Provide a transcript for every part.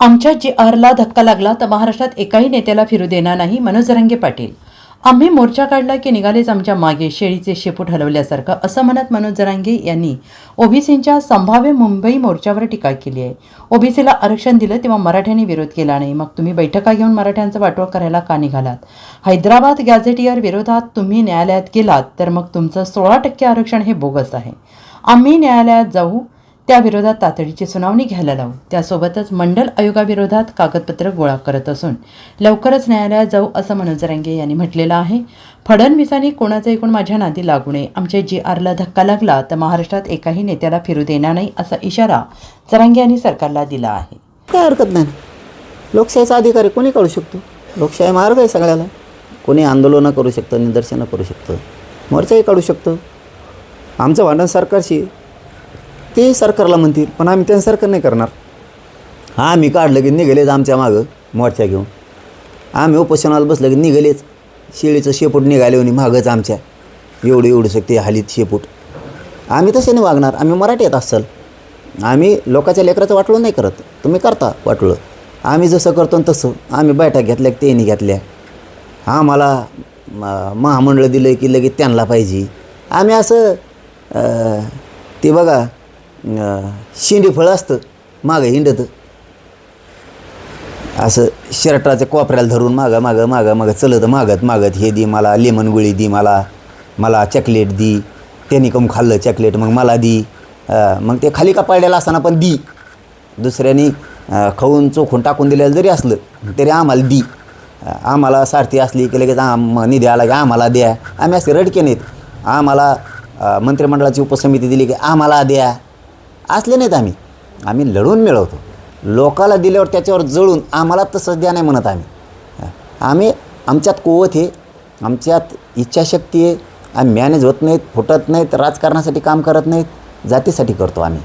आमच्या जी आरला धक्का लागला तर महाराष्ट्रात एकाही नेत्याला फिरू देणार नाही मनोज रंगे पाटील. आम्ही मोर्चा काढला की निघालेच आमच्या मागे शेळीचे शेपूट हलवल्यासारखं असं म्हणत मनोज जरांगे यांनी ओबीसींच्या संभाव्य मुंबई मोर्चावर टीका केली आहे. ओबीसीला आरक्षण दिलं तेव्हा मराठ्यांनी विरोध केला नाही. मग तुम्ही बैठका घेऊन मराठ्यांचं वाटोळ करायला का निघालात? हैदराबाद गॅझेटियर विरोधात तुम्ही न्यायालयात गेलात तर मग तुमचं सोळा टक्के आरक्षण हे बोगस आहे. आम्ही न्यायालयात जाऊ त्या विरोधात तातडीची सुनावणी घ्यायला लावू. त्यासोबतच मंडल आयोगाविरोधात कागदपत्र गोळा करत असून लवकरच न्यायालयात जाऊ असं मनोज जरांगे यांनी म्हटलेलं आहे. फडणवीसांनी कोणाचं एकूण माझ्या नादी लागू नये. आमच्या जी आरला धक्का लागला तर महाराष्ट्रात एकाही नेत्याला फिरू देणार नाही असा इशारा जरांगे यांनी सरकारला दिला आहे. काय हरकत नाही. लोकशाहीचा अधिकारी कोणी कळू शकतो? लोकशाही मार्ग आहे सगळ्याला. कोणी आंदोलनं करू शकतं निदर्शनं करू शकतं मोर्चाही काढू शकतं. आमचं भांडण सरकारशी ते सरकारला म्हणतील पण आम्ही त्यांना सरकार नाही करणार. हा आम्ही काढलं की निघालेच आमच्या मागं मोर्चा घेऊन. आम्ही उपोषणाला बसलं की निघालेच. शेळीचं शेपूट निघाले आणि मागंच आमच्या. एवढं एवढं शकते हालीत शेपूट. आम्ही तसे नाही वागणार आम्ही मराठीत असाल आम्ही लोकाच्या लेकराचं वाटलं नाही करत. तुम्ही करता वाटलं आम्ही जसं करतो तसं. आम्ही बैठक घेतल्या की त्यांनी घेतल्या. हा मला म- महामंडळ दिलं की लगेच त्यांना पाहिजे. आम्ही असं ते बघा शेंडी फळं असतं मागं हिंडतं. असं शर्टाच्या कोपऱ्याला धरून मागं मागं मागं मागं चलत मागत मागत हे दी मला लेमन गुळी दी मला मला चॉकलेट दी. त्यांनी कम खाल्लं चॉकलेट मग मला दी. मग ते खाली का पडलेलं असताना पण दी. दुसऱ्यानी खाऊन चोखून टाकून दिलेलं जरी असलं तरी आम्हाला दी. आम्हाला सारथी असली की लगेच आम निधी आला की आम्हाला द्या. आम्ही असे रडके नाहीत. आम्हाला मंत्रिमंडळाची उपसमिती दिली की आम्हाला द्या. असले नाहीत आम्ही. आम्ही लढून मिळवतो. लोकाला दिल्यावर त्याच्यावर जळून आम्हाला तसं द्या नाही म्हणत आम्ही. आम्ही आमच्यात कुवत आहे आमच्यात इच्छाशक्ती आहे आम्ही मॅनेज होत नाहीत फुटत नाहीत राजकारणासाठी काम करत नाहीत जातीसाठी करतो आम्ही.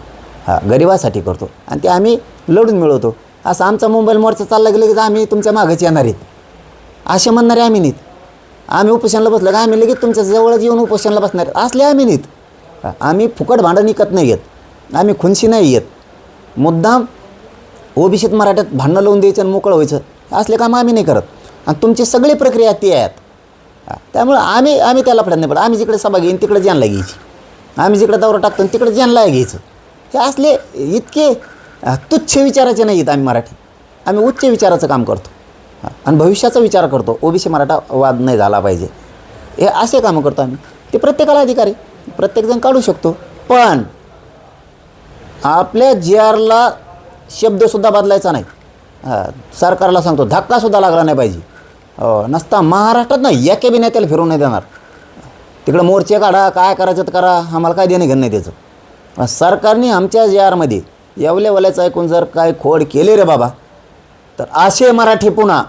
हां गरिबासाठी करतो. आणि ते आम्ही लढून मिळवतो. असं आमचा मोबाईल मोर्चा चालला गेलं की आम्ही तुमच्या मागच येणार आहेत. असे म्हणणारे आम्ही नाहीत. आम्ही उपोषणाला बसलं का आम्ही लगेच तुमच्या जवळच येऊन उपोषणाला बसणार असले आम्ही नाहीत. आम्ही फुकट भांडण विकत नाही घेत. आम्ही खुनशी नाही येत. मुद्दाम ओबीसीत मराठ्यात भांडणं लावून द्यायचं आणि मोकळं व्हायचं असले काम आम्ही नाही करत. आणि तुमची सगळी प्रक्रिया ती आहेत. त्यामुळं आम्ही आम्ही त्याला पडत नाही पडत आम्ही जिकडे सभा घेईन तिकडे जानला घ्यायची. आम्ही जिकडे दौरा टाकतो आणि तिकडे जानला घ्यायचं. हे असले इतके तुच्छ विचाराचे नाही आहेत आम्ही मराठी. आम्ही उच्च विचाराचं काम करतो. आणि भविष्याचा विचार करतो. ओबीसी मराठा वाद नाही झाला पाहिजे. हे असे कामं करतो आम्ही. ते प्रत्येकाला अधिकार आहे प्रत्येकजण काढू शकतो. पण आपल्या जी आरला शब्दसुद्धा बदलायचा नाही. हा, सरकारला सांगतो धक्कासुद्धा लागला नाही पाहिजे. हो नसता महाराष्ट्रात नाही या बी नेत्याला फिरवून नाही देणार. तिकडं मोर्चे काढा काय करायचं तर करा आम्हाला काय देणं घेणं नाही त्याचं. सरकारने आमच्या जी आरमध्ये येवल्या वल्याचं ऐकून जर काय खोड केले रे बाबा तर असे मराठी पुन्हा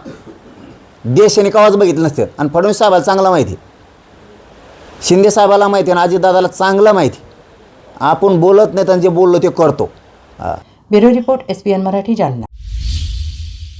देशाने कवाच बघितलं नसते. आणि फडणवीस साहेबाला चांगला माहिती शिंदे साहेबाला माहिती आणि अजितदादाला चांगलं माहिती आपण बोलत नाही आणि जे बोललो ते करतो. Bureau report S P N Marathi Jalna.